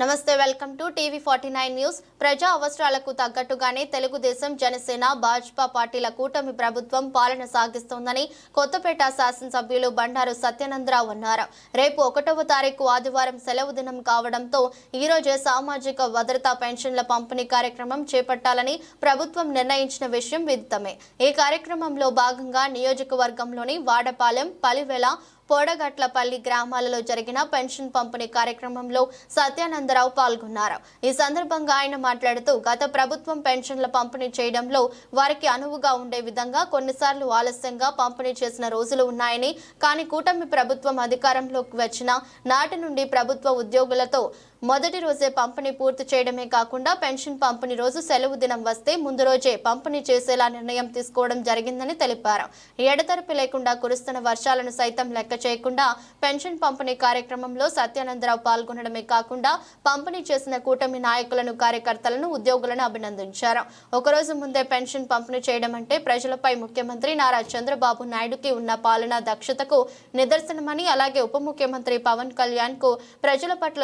నమస్తే welcome to TV forty nine news. ప్రజా అవసరాలకు తగ్గట్టుగానే తెలుగుదేశం జనసేన భాజపా పార్టీల కూటమి ప్రభుత్వం పాలన సాగిస్తోందని కొత్తపేట శాసనసభ్యులు బండారు సత్యనందరావు అన్నారు. రేపు ఒకటవ తారీఖు ఆదివారం సెలవు దినం కావడంతో ఈ రోజే సామాజిక భద్రతా పెన్షన్ల పంపిణీ కార్యక్రమం చేపట్టాలని ప్రభుత్వం నిర్ణయించిన విషయం విదితమే. ఈ కార్యక్రమంలో భాగంగా నియోజకవర్గంలోని వాడపాలెం పలివెల పోడగట్లపల్లి గ్రామాలలో జరిగిన పెన్షన్ పంపిణీ కార్యక్రమంలో సత్యానందరావు పాల్గొన్నారు. ఈ సందర్భంగా ఆయన మాట్లాడుతూ గత ప్రభుత్వం పెన్షన్ల పంపిణీ చేయడంలో వారికి అనువుగా ఉండే విధంగా కొన్నిసార్లు ఆలస్యంగా పంపిణీ చేసిన రోజులు ఉన్నాయని కానీ కూటమి ప్రభుత్వం అధికారంలోకి వచ్చిన నాటి నుండి ప్రభుత్వ ఉద్యోగులతో మొదటి రోజే పంపిణీ పూర్తి చేయడమే కాకుండా పెన్షన్ పంపిణీ రోజు సెలవు దినం వస్తే ముందు రోజే పంపిణీ చేసేలా నిర్ణయం తీసుకోవడం జరిగిందని తెలిపారు. ఎడతెరపి లేకుండా కురుస్తున్న వర్షాలను సైతం లెక్క చేయకుండా పెన్షన్ పంపిణీ కార్యక్రమంలో సత్యానందరావు పాల్గొనడమే కాకుండా పంపిణీ చేసిన కూటమి నాయకులను కార్యకర్తలను ఉద్యోగులను అభినందించారు. ఒకరోజు ముందే పెన్షన్ పంపిణీ చేయడం అంటే ప్రజలపై ముఖ్యమంత్రి నారా చంద్రబాబు నాయుడుకి ఉన్న పాలనా దక్షతకు నిదర్శనమని అలాగే ఉప ముఖ్యమంత్రి పవన్ కళ్యాణ్కు ప్రజల పట్ల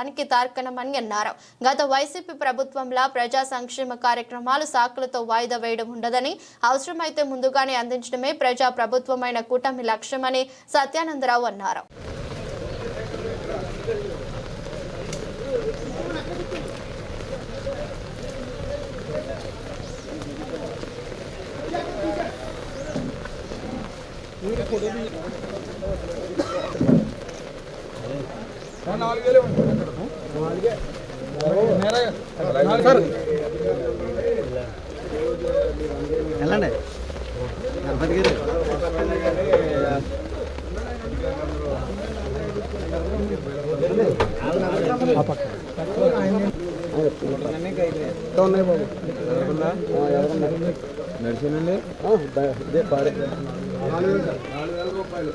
సేవాభావానికి తార్కణమని అన్నారు గత వైసీపీ ప్రభుత్వంలా ప్రజా సంక్షేమ కార్యక్రమాలు సాకులతో వాయిదా వేయడం ఉండదని అవసరమైతే ముందుగానే అందించడమే ప్రజా ప్రభుత్వమైన కూటమి లక్ష్యమని సత్యానందరావు అన్నారు Thank you. వెళ్ళండి గణపతి గారు ఉన్నాయి బాబు నడిచినండి ఇదే పాడే నాలుగు వేలు సార్ నాలుగు వేల రూపాయలు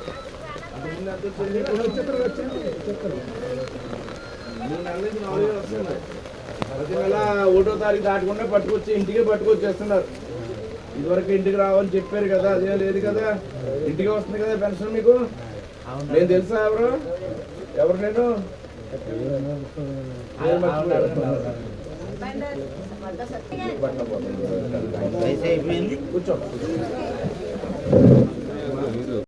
ప్రతి నెల ఒకటో తారీఖు దాటకుండా పట్టుకొచ్చి ఇంటికే పట్టుకొచ్చేస్తున్నారు. ఇదివరకు ఇంటికి రావాలని చెప్పారు కదా అదే లేదు కదా? ఇంటికి వస్తుంది కదా పెన్షన్ మీకు? నేను తెలుసా ఎవరు? ఎవరు నేను? కూర్చో.